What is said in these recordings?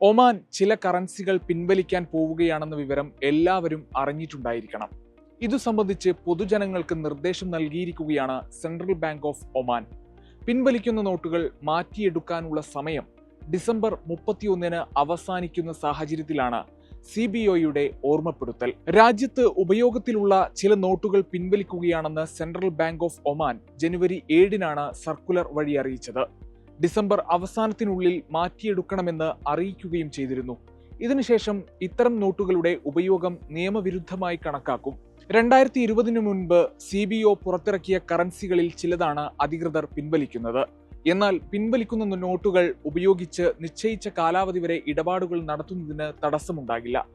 Oman ചില കറൻസികൾ പിൻവലിക്കാൻ പോവുകയാണെന്ന വിവരം എല്ലാവരും അറിഞ്ഞിട്ടുണ്ടായിരിക്കണം. ഇതു സംബന്ധിച്ച് പൊതുജനങ്ങൾക്ക് നിർദ്ദേശം നൽകിയിരിക്കുകയാണ് സെൻട്രൽ ബാങ്ക് ഓഫ് ഒമാൻ പിൻവലിക്കുന്ന നോട്ടുകൾ മാറ്റിയെടുക്കാനുള്ള സമയം ഡിസംബർ മുപ്പത്തിയൊന്നിന് അവസാനിക്കുന്ന സാഹചര്യത്തിലാണ് സി ബി ഒയുടെ ഓർമ്മപ്പെടുത്തൽ. രാജ്യത്ത് ഉപയോഗത്തിലുള്ള ചില നോട്ടുകൾ പിൻവലിക്കുകയാണെന്ന് സെൻട്രൽ ബാങ്ക് ഓഫ് ഒമാൻ ജനുവരി ഏഴിനാണ് സർക്കുലർ വഴി അറിയിച്ചത്. ഡിസംബർ അവസാനത്തിനുള്ളിൽ മാറ്റിയെടുക്കണമെന്ന് അറിയിക്കുകയും ചെയ്തിരുന്നു. ഇതിനുശേഷം ഇത്തരം നോട്ടുകളുടെ ഉപയോഗം നിയമവിരുദ്ധമായി കണക്കാക്കും. രണ്ടായിരത്തി ഇരുപതിനു മുൻപ് സി ബി ഒ പുറത്തിറക്കിയ കറൻസികളിൽ ചിലതാണ് അധികൃതർ പിൻവലിക്കുന്നത്. എന്നാൽ പിൻവലിക്കുന്ന നോട്ടുകൾ ഉപയോഗിച്ച് നിശ്ചയിച്ച കാലാവധി വരെ ഇടപാടുകൾ നടത്തുന്നതിന് തടസ്സമുണ്ടാകില്ല.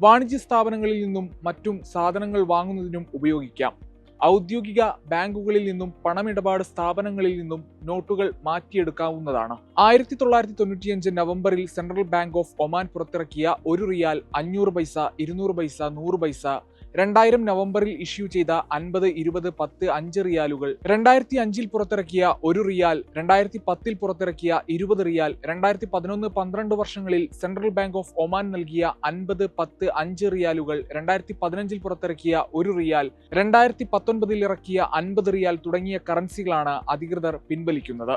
വാണിജ്യ സ്ഥാപനങ്ങളിൽ നിന്നും മറ്റും സാധനങ്ങൾ വാങ്ങുന്നതിനും ഉപയോഗിക്കാം. ഔദ്യോഗിക ബാങ്കുകളിൽ നിന്നും പണമിടപാട് സ്ഥാപനങ്ങളിൽ നിന്നും നോട്ടുകൾ മാറ്റിയെടുക്കാവുന്നതാണ്. ആയിരത്തി തൊള്ളായിരത്തി തൊണ്ണൂറ്റിയഞ്ച് നവംബറിൽ സെൻട്രൽ ബാങ്ക് ഓഫ് ഒമാൻ പുറത്തിറക്കിയ ഒരു റിയാൽ അഞ്ഞൂറ് പൈസ ഇരുന്നൂറ് പൈസ നൂറ് പൈസ രണ്ടായിരം നവംബറിൽ ഇഷ്യൂ ചെയ്ത അൻപത് ഇരുപത് പത്ത് അഞ്ച് റിയാലുകൾ. രണ്ടായിരത്തി അഞ്ചിൽ പുറത്തിറക്കിയ ഒരു റിയാൽ രണ്ടായിരത്തി പത്തിൽ പുറത്തിറക്കിയ ഇരുപത് റിയാൽ രണ്ടായിരത്തി പതിനൊന്ന് പന്ത്രണ്ട് വർഷങ്ങളിൽ സെൻട്രൽ ബാങ്ക് ഓഫ് ഒമാൻ നൽകിയ അൻപത് പത്ത് അഞ്ച് റിയാലുകൾ രണ്ടായിരത്തി പതിനഞ്ചിൽ പുറത്തിറക്കിയ ഒരു റിയാൽ രണ്ടായിരത്തി പത്തൊൻപതിൽ ഇറക്കിയ അൻപത് റിയാൽ തുടങ്ങിയ കറൻസികളാണ് അധികൃതർ പിൻവലിക്കുന്നത്.